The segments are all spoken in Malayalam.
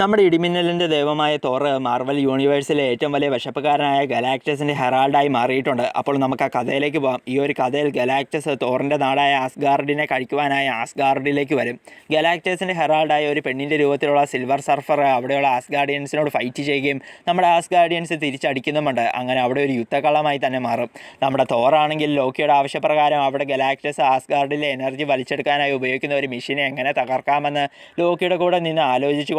നമ്മുടെ ഇടിമിന്നലിന്റെ ദൈവമായ തോറ് മാർവൽ യൂണിവേഴ്സിലെ ഏറ്റവും വലിയ വിശപ്പുകാരനായ ഗലാക്ടസിന്റെ ഹെറാൾഡായി മാറിയിട്ടുണ്ട്. അപ്പോൾ നമുക്ക് ആ കഥയിലേക്ക് പോകാം. ഈ ഒരു കഥയിൽ ഗലാക്ടസ് തോറിന്റെ നാടായ ആസ്ഗാർഡിനെ കഴിക്കുവാനായി ആസ്ഗാർഡിലേക്ക് വരും. ഗലാക്ടസിന്റെ ഹെറാൾഡായ ഒരു പെണ്ണിന്റെ രൂപത്തിലുള്ള സിൽവർ സർഫർ അവിടെയുള്ള ആസ്ഗാർഡിയൻസിനോട് ഫൈറ്റ് ചെയ്യുകയും നമ്മുടെ ആസ്ഗാർഡിയൻസ് തിരിച്ചടിക്കുന്നുമുണ്ട്. അങ്ങനെ അവിടെ ഒരു യുദ്ധകളമായി തന്നെ മാറും. നമ്മുടെ തോറാണെങ്കിൽ ലോക്കിയുടെ ആവശ്യപ്രകാരം അവിടെ ഗലാക്ടസ് ആസ്ഗാർഡിലെ എനർജി വലിച്ചെടുക്കാനായി ഉപയോഗിക്കുന്ന ഒരു മെഷീനെ എങ്ങനെ തകർക്കാമെന്ന് ലോക്കിയുടെ കൂടെ നിന്ന് ആലോചിച്ചു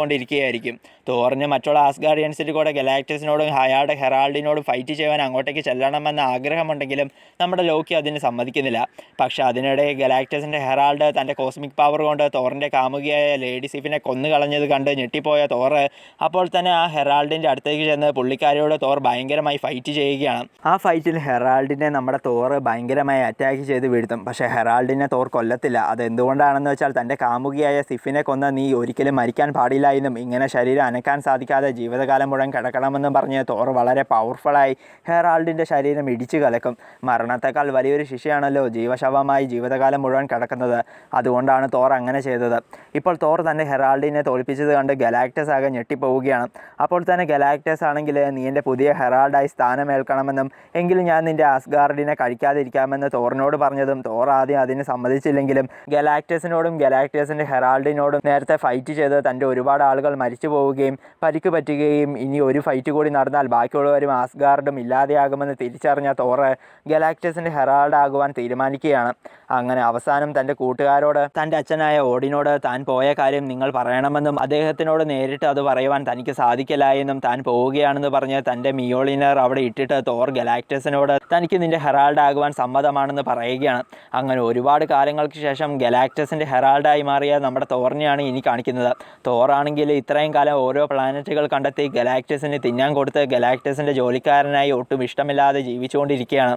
കൊണ്ടിരിക്കുകയായിരിക്കും തോറിന് മറ്റുള്ള ആസ്ഗാർഡിയൻസിന്റെ കൂടെ ഗലാക്ടസിനോടും ഹയാഡ് ഹെറാൾഡിനോടും ഫൈറ്റ് ചെയ്യാൻ അങ്ങോട്ടേക്ക് ചെല്ലണമെന്ന ആഗ്രഹമുണ്ടെങ്കിലും നമ്മുടെ ലോക്കി അതിന് സമ്മതിക്കുന്നില്ല. പക്ഷേ അതിനിടെ ഗലാക്ടസിന്റെ ഹെറാൾഡ് തന്റെ കോസ്മിക് പവർ കൊണ്ട് തോറിന്റെ കാമുകിയായ ലേഡി സിഫിനെ കൊന്നു കളഞ്ഞത് കണ്ട് ഞെട്ടിപ്പോയ തോറ് അപ്പോൾ തന്നെ ആ ഹെറാൾഡിന്റെ അടുത്തേക്ക് ചെന്ന് പുള്ളിക്കാരിയോട് തോർ ഭയങ്കരമായി ഫൈറ്റ് ചെയ്യുകയാണ്. ആ ഫൈറ്റിൽ ഹെറാൾഡിനെ നമ്മുടെ തോറ് ഭയങ്കരമായി അറ്റാക്ക് ചെയ്ത് വീഴ്ത്തും. പക്ഷേ ഹെറാൾഡിനെ തോർ കൊല്ലത്തില്ല. അത് എന്തുകൊണ്ടാണെന്ന് വെച്ചാൽ തന്റെ കാമുകിയായ സിഫിനെ കൊന്ന നീ ഒരിക്കലും മരിക്കാൻ പാടില്ല എന്നും ഇങ്ങനെ ശരീരം അനക്കാൻ സാധിക്കാതെ ജീവിതകാലം മുഴുവൻ കിടക്കണമെന്നും പറഞ്ഞ് തോർ വളരെ പവർഫുള്ളായി ഹെറാൾഡിന്റെ ശരീരം ഇടിച്ചു കലക്കും. മരണത്തെക്കാൾ വലിയൊരു ശിക്ഷയാണല്ലോ ജീവശവമായി ജീവിതകാലം മുഴുവൻ കിടക്കുന്നത്. അതുകൊണ്ടാണ് തോർ അങ്ങനെ ചെയ്തത്. ഇപ്പോൾ തോർ തന്നെ ഹെറാൾഡിനെ തോൽപ്പിച്ചത് കണ്ട് ഗലാക്ടസ് ആകെ ഞെട്ടിപ്പോവുകയാണ്. അപ്പോൾ തന്നെ ഗലാക്ടസ് ആണെങ്കിൽ നീ എന്റെ പുതിയ ഹെറാൾഡായി സ്ഥാനമേൽക്കണമെന്നും എങ്കിലും ഞാൻ നിന്റെ ആസ്ഗാർഡിനെ കഴിക്കാതിരിക്കാമെന്ന് തോറിനോട് പറഞ്ഞതും തോർ ആദ്യം അതിന് സമ്മതിച്ചില്ലെങ്കിലും ഗലാക്ടസിനോടും ഗലാക്ടസിന്റെ ഹെറാൾഡിനോടും നേരത്തെ ഫൈറ്റ് ചെയ്ത് തന്റെ ഒരുപാട് ആളുകൾ മരിച്ചു പോവുകയും പരിക്ക് പറ്റുകയും ഇനി ഒരു ഫൈറ്റ് കൂടി നടന്നാൽ ബാക്കിയുള്ളവരും ആസ്ഗാർഡും ഇല്ലാതെയാകുമെന്ന് തിരിച്ചറിഞ്ഞ തോറ് ഗലാക്ടസിന്റെ ഹെറാൾഡ് ആകുവാൻ തീരുമാനിക്കുകയാണ്. അങ്ങനെ അവസാനം തന്റെ കൂട്ടുകാരോട് തന്റെ അച്ഛനായ ഓടിനോട് താൻ പോയ കാര്യം നിങ്ങൾ പറയണമെന്നും അദ്ദേഹത്തിനോട് നേരിട്ട് അത് പറയുവാൻ തനിക്ക് സാധിക്കില്ല എന്നും താൻ പോവുകയാണെന്ന് പറഞ്ഞ് തന്റെ മിയോളിനർ അവിടെ ഇട്ടിട്ട് തോർ ഗലാക്ടസിനോട് തനിക്ക് നിന്റെ ഹെറാൾഡ് ആകുവാൻ സമ്മതമാണെന്ന് പറയുകയാണ്. അങ്ങനെ ഒരുപാട് കാലങ്ങൾക്ക് ശേഷം ഗലാക്ടസിന്റെ ഹെറാൾഡായി മാറിയ നമ്മുടെ തോറിനെയാണ് ഇനി കാണിക്കുന്നത്. തോറാണെങ്കിൽ ഇത്രയും കാലം ഓരോ പ്ലാനറ്റുകൾ കണ്ടെത്തി ഗലാക്ടസിന് തിന്നാൻ കൊടുത്ത് ഗലാക്ടസിന്റെ ജോലിക്കാരനായി ഒട്ടും ഇഷ്ടമില്ലാതെ ജീവിച്ചുകൊണ്ടിരിക്കുകയാണ്.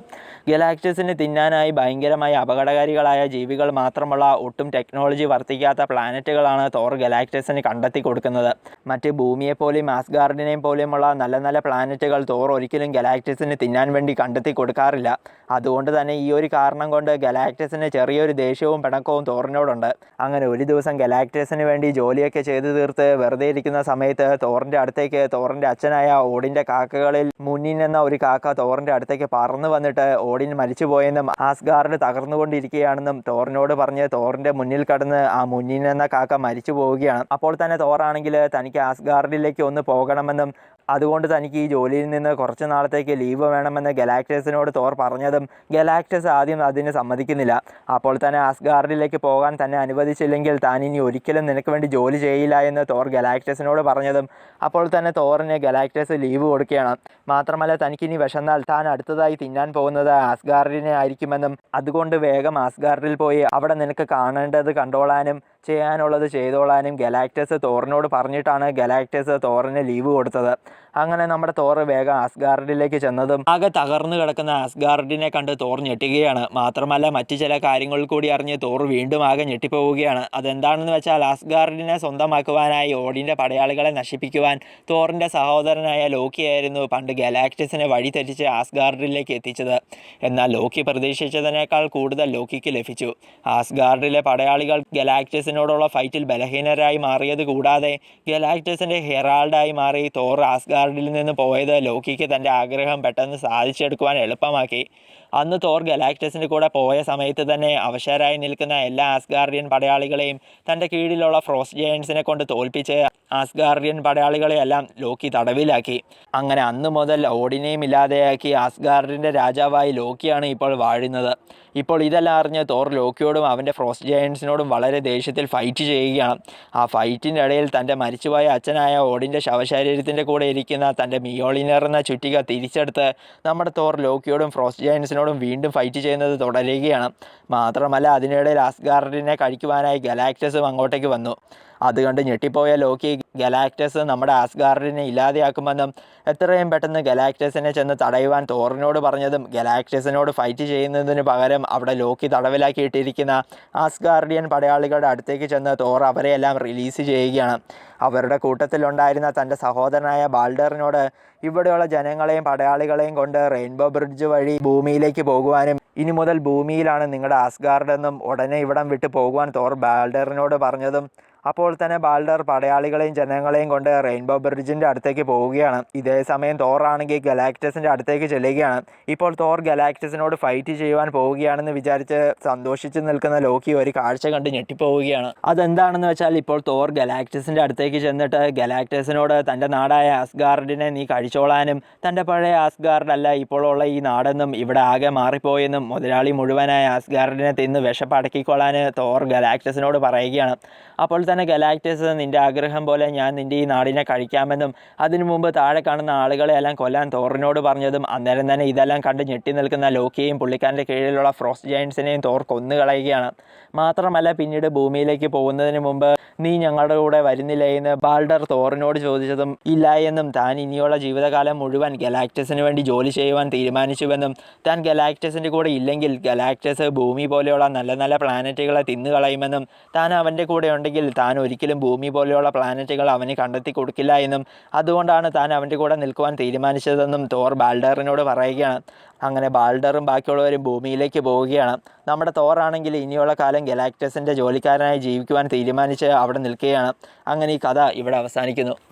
ഗലാക്ടസിന് തിന്നാനായി ഭയങ്കരമായി അപകടകാരികളായ ജീവികൾ മാത്രമുള്ള ഒട്ടും ടെക്നോളജി വർത്തിക്കാത്ത പ്ലാനറ്റുകളാണ് തോർ ഗലാക്ടസിന് കണ്ടെത്തി കൊടുക്കുന്നത്. മറ്റ് ഭൂമിയെപ്പോലെയും ആസ്ഗാർഡിനെയും പോലെയുമുള്ള നല്ല നല്ല പ്ലാനറ്റുകൾ തോർ ഒരിക്കലും ഗലാക്ടസിന് തിന്നാൻ വേണ്ടി കണ്ടെത്തി കൊടുക്കാറില്ല. അതുകൊണ്ട് തന്നെ ഈ ഒരു കാരണം കൊണ്ട് ഗലാക്ടസിന് ചെറിയൊരു ദേഷ്യവും പിണക്കവും തോറിനോടുണ്ട് അങ്ങനെ ഒരു ദിവസം ഗലാക്ടസിന് വേണ്ടി ജോലിയൊക്കെ ചെയ്തു തീർത്ത് വെറുതെ ഇരിക്കുന്ന സമയത്ത് തോറിന്റെ അടുത്തേക്ക് തോറിന്റെ അച്ഛനായ ഓടിന്റെ കാക്കകളിൽ മുന്നിൽ നിന്ന ഒരു കാക്ക തോറിന്റെ അടുത്തേക്ക് പറന്നു വന്നിട്ട് ഓടിൻ മരിച്ചുപോയെന്നും ആസ്ഗാർഡ് തകർന്നുകൊണ്ടിരിക്കുകയാണെന്നും തോറിനോട് പറഞ്ഞ് തോറിന്റെ മുന്നിൽ കടന്ന് ആ മുന്നിൽ എന്ന കാക്ക മരിച്ചു പോവുകയാണ്. അപ്പോൾ തന്നെ തോറാണെങ്കിൽ തനിക്ക് ആസ്ഗാർഡിലേക്ക് ഒന്ന് പോകണമെന്നും അതുകൊണ്ട് തനിക്ക് ഈ ജോലിയിൽ നിന്ന് കുറച്ച് നാളത്തേക്ക് ലീവ് വേണമെന്ന് ഗലാക്ടസിനോട് തോർ പറഞ്ഞതും ഗലാക്ടസ് ആദ്യം അതിന് സമ്മതിക്കുന്നില്ല. അപ്പോൾ തന്നെ ആസ്ഗാർഡിലേക്ക് പോകാൻ തന്നെ അനുവദിച്ചില്ലെങ്കിൽ താൻ ഇനി ഒരിക്കലും നിനക്ക് വേണ്ടി ജോലി ചെയ്യില്ല എന്ന് തോർ ഗലാക്ടസിനോട് പറഞ്ഞതും അപ്പോൾ തന്നെ തോറിന് ഗലാക്ടസ് ലീവ് കൊടുക്കുകയാണ്. മാത്രമല്ല തനിക്കിനി വിശന്നാൽ താൻ അടുത്തതായി തിന്നാൻ പോകുന്നത് ആസ്ഗാർഡിനെ ആയിരിക്കുമെന്നും അതുകൊണ്ട് വേഗം ആസ്ഗാർഡിൽ പോയി അവിടെ നിനക്ക് കാണേണ്ടത് കണ്ടോളാനും ചെയ്യാനുള്ളത് ചെയ്തോളാനും ഗലാക്ടസ് തോറിനോട് പറഞ്ഞിട്ടാണ് ഗലാക്ടസ് തോറിന് ലീവ് കൊടുത്തത്. അങ്ങനെ നമ്മുടെ തോറ് വേഗം ആസ്ഗാർഡിലേക്ക് ചെന്നതും ആകെ തകർന്നു കിടക്കുന്ന ആസ്ഗാർഡിനെ കണ്ട് തോർ ഞെട്ടുകയാണ്. മാത്രമല്ല മറ്റു ചില കാര്യങ്ങൾ കൂടി അറിഞ്ഞ് തോർ വീണ്ടും ആകെ ഞെട്ടിപ്പോവുകയാണ്. അതെന്താണെന്ന് വെച്ചാൽ ആസ്ഗാർഡിനെ സ്വന്തമാക്കുവാനായി ഓടിന്റെ പടയാളികളെ നശിപ്പിക്കുവാൻ തോറിന്റെ സഹോദരനായ ലോക്കിയായിരുന്നു പണ്ട് ഗലാക്ടസിനെ വഴി തെറ്റിച്ച് ആസ്ഗാർഡിലേക്ക് എത്തിച്ചത്. എന്നാൽ ലോക്കി പ്രതീക്ഷിച്ചതിനേക്കാൾ കൂടുതൽ ലോക്കിക്ക് ലഭിച്ചു. ആസ്ഗാർഡിലെ പടയാളികൾ ഗലാക്ടസിനോടുള്ള ഫൈറ്റിൽ ബലഹീനരായി മാറിയത് കൂടാതെ ഗലാക്ടസിന്റെ ഹെറാൾഡായി മാറി തോർ ആസ്ഗാർഡിൽ നിന്ന് പോയത് ലോക്കിക്ക് തന്റെ ആഗ്രഹം പെട്ടെന്ന് സാധിച്ചെടുക്കുവാൻ എളുപ്പമാക്കി. അന്ന് തോർ ഗലാക്ടസിന്റെ കൂടെ പോയ സമയത്ത് തന്നെ അവശരായി നിൽക്കുന്ന എല്ലാ ആസ്ഗാർഡിയൻ പടയാളികളെയും തന്റെ കീഴിലുള്ള ഫ്രോസ്റ്റ് ജയൻസിനെ കൊണ്ട് തോൽപ്പിച്ച് ആസ്ഗാർഡിയൻ പടയാളികളെയെല്ലാം ലോക്കി തടവിലാക്കി. അങ്ങനെ അന്ന് മുതൽ ഓടിനെയും ഇല്ലാതെയാക്കി ആസ്ഗാർഡിന്റെ രാജാവായി ലോക്കിയാണ് ഇപ്പോൾ വാഴുന്നത്. ഇപ്പോൾ ഇതെല്ലാം അറിഞ്ഞ് തോർ ലോക്കിയോടും അവന്റെ ഫ്രോസ്റ്റ് ജയൻസിനോടും വളരെ ദേഷ്യത്തിൽ ഫൈറ്റ് ചെയ്യുകയാണ്. ആ ഫൈറ്റിന്റെ ഇടയിൽ തന്റെ മരിച്ചുപോയ അച്ഛനായ ഓടിന്റെ ശവശരീരത്തിന്റെ കൂടെ ഇരിക്കുന്ന തന്റെ മിയോളിനർ എന്ന ചുറ്റിക തിരിച്ചെടുത്ത് നമ്മുടെ തോർ ലോക്കിയോടും ഫ്രോസ്റ്റ് ജയൻസിനോടും വീണ്ടും ഫൈറ്റ് ചെയ്യുന്നത് തുടരുകയാണ്. മാത്രമല്ല അതിനിടയിൽ ആസ്ഗാർഡിനെ കഴിക്കുവാനായി ഗലാക്ടസും അങ്ങോട്ടേക്ക് വന്നു. അത് കണ്ട് ഞെട്ടിപ്പോയ ലോക്കി ഗലാക്ടസ് നമ്മുടെ ആസ്ഗാർഡിനെ ഇല്ലാതെയാക്കുമെന്നും എത്രയും പെട്ടെന്ന് ഗലാക്ടസിനെ ചെന്ന് തടയുവാൻ തോറിനോട് പറഞ്ഞതും ഗലാക്ടസിനോട് ഫൈറ്റ് ചെയ്യുന്നതിന് പകരം അവിടെ ലോക്കി തടവിലാക്കിയിട്ടിരിക്കുന്ന ആസ്ഗാർഡിയൻ പടയാളികളുടെ അടുത്തേക്ക് ചെന്ന് തോർ അവരെയെല്ലാം റിലീസ് ചെയ്യുകയാണ്. അവരുടെ കൂട്ടത്തിലുണ്ടായിരുന്ന തന്റെ സഹോദരനായ ബാൾഡറിനോട് ഇവിടെയുള്ള ജനങ്ങളെയും പടയാളികളെയും കൊണ്ട് റെയിൻബോ ബ്രിഡ്ജ് വഴി ഭൂമിയിലേക്ക് പോകുവാനും ഇനി മുതൽ ഭൂമിയിലാണ് നിങ്ങളുടെ ആസ്ഗാർഡ് എന്നും ഉടനെ ഇവിടം വിട്ട് പോകുവാൻ തോർ ബാൾഡറിനോട് പറഞ്ഞതും അപ്പോൾ തന്നെ ബാൽഡർ പടയാളികളെയും ജനങ്ങളെയും കൊണ്ട് റെയിൻബോ ബ്രിഡ്ജിന്റെ അടുത്തേക്ക് പോവുകയാണ്. ഇതേ സമയം തോർ ആണെങ്കിൽ ഗലാക്ടസിന്റെ അടുത്തേക്ക് ചെല്ലുകയാണ്. ഇപ്പോൾ തോർ ഗലാക്ടസിനോട് ഫൈറ്റ് ചെയ്യുവാൻ പോവുകയാണെന്ന് വിചാരിച്ച് സന്തോഷിച്ച് നിൽക്കുന്ന ലോക്കി ഒരു കാഴ്ച കണ്ട് ഞെട്ടിപ്പോവുകയാണ്. അതെന്താണെന്ന് വെച്ചാൽ ഇപ്പോൾ തോർ ഗലാക്ടസിന്റെ അടുത്തേക്ക് ചെന്നിട്ട് ഗലാക്ടസിനോട് തന്റെ നാടായ ആസ്ഗാർഡിനെ നീ കഴിച്ചോളാനും തന്റെ പഴയ ആസ്ഗാർഡ് അല്ല ഇപ്പോഴുള്ള ഈ നാടെന്നും ഇവിടെ ആകെ മാറിപ്പോയെന്നും മുതലാളി മുഴുവനായ ആസ്ഗാർഡിനെ തിന്ന് വിശപ്പടക്കിക്കൊള്ളാൻ തോർ ഗലാക്ടസിനോട് പറയുകയാണ്. അപ്പോൾ തന്നെ ഗലാക്ടസ് നിന്റെ ആഗ്രഹം പോലെ ഞാൻ നിന്റെ ഈ നാടിനെ കഴിക്കാമെന്നും അതിനു മുമ്പ് താഴെ കാണുന്ന ആളുകളെ എല്ലാം കൊല്ലാൻ തോറിനോട് പറഞ്ഞതും അന്നേരം തന്നെ ഇതെല്ലാം കണ്ട് ഞെട്ടി നിൽക്കുന്ന ലോക്കിയെയും പുള്ളിക്കാരന്റെ കീഴിലുള്ള ഫ്രോസ്റ്റ് ജയൻസിനെയും തോർ കൊന്നുകളയുകയാണ്. മാത്രമല്ല പിന്നീട് ഭൂമിയിലേക്ക് പോകുന്നതിന് മുമ്പ് നീ ഞങ്ങളുടെ കൂടെ വരുന്നില്ലേ എന്ന് ബാൾഡർ തോറിനോട് ചോദിച്ചതും ഇല്ല എന്നും താൻ ഇനിയുള്ള ജീവിതകാലം മുഴുവൻ ഗലാക്ടസിന് വേണ്ടി ജോലി ചെയ്യുവാൻ തീരുമാനിച്ചുവെന്നും താൻ ഗലാക്ടസിന്റെ കൂടെ ഇല്ലെങ്കിൽ ഗലാക്ടസ് ഭൂമി പോലെയുള്ള നല്ല നല്ല പ്ലാനറ്റുകളെ തിന്നുകളയുമെന്നും താൻ അവന്റെ കൂടെ ഉണ്ടെങ്കിൽ താൻ ഒരിക്കലും ഭൂമി പോലെയുള്ള പ്ലാനറ്റുകൾ അവന് കണ്ടെത്തി കൊടുക്കില്ല എന്നും അതുകൊണ്ടാണ് താൻ അവന്റെ കൂടെ നിൽക്കുവാൻ തീരുമാനിച്ചതെന്നും തോർ ബാൽഡറിനോട് പറയുകയാണ്. അങ്ങനെ ബാൾഡറും ബാക്കിയുള്ളവരും ഭൂമിയിലേക്ക് പോവുകയാണ്. നമ്മുടെ തോറാണെങ്കിൽ ഇനിയുള്ള കാലം ഗലാക്ടസിന്റെ ജോലിക്കാരനായി ജീവിക്കുവാൻ തീരുമാനിച്ച് അവിടെ നിൽക്കുകയാണ്. അങ്ങനെ ഈ കഥ ഇവിടെ അവസാനിക്കുന്നു.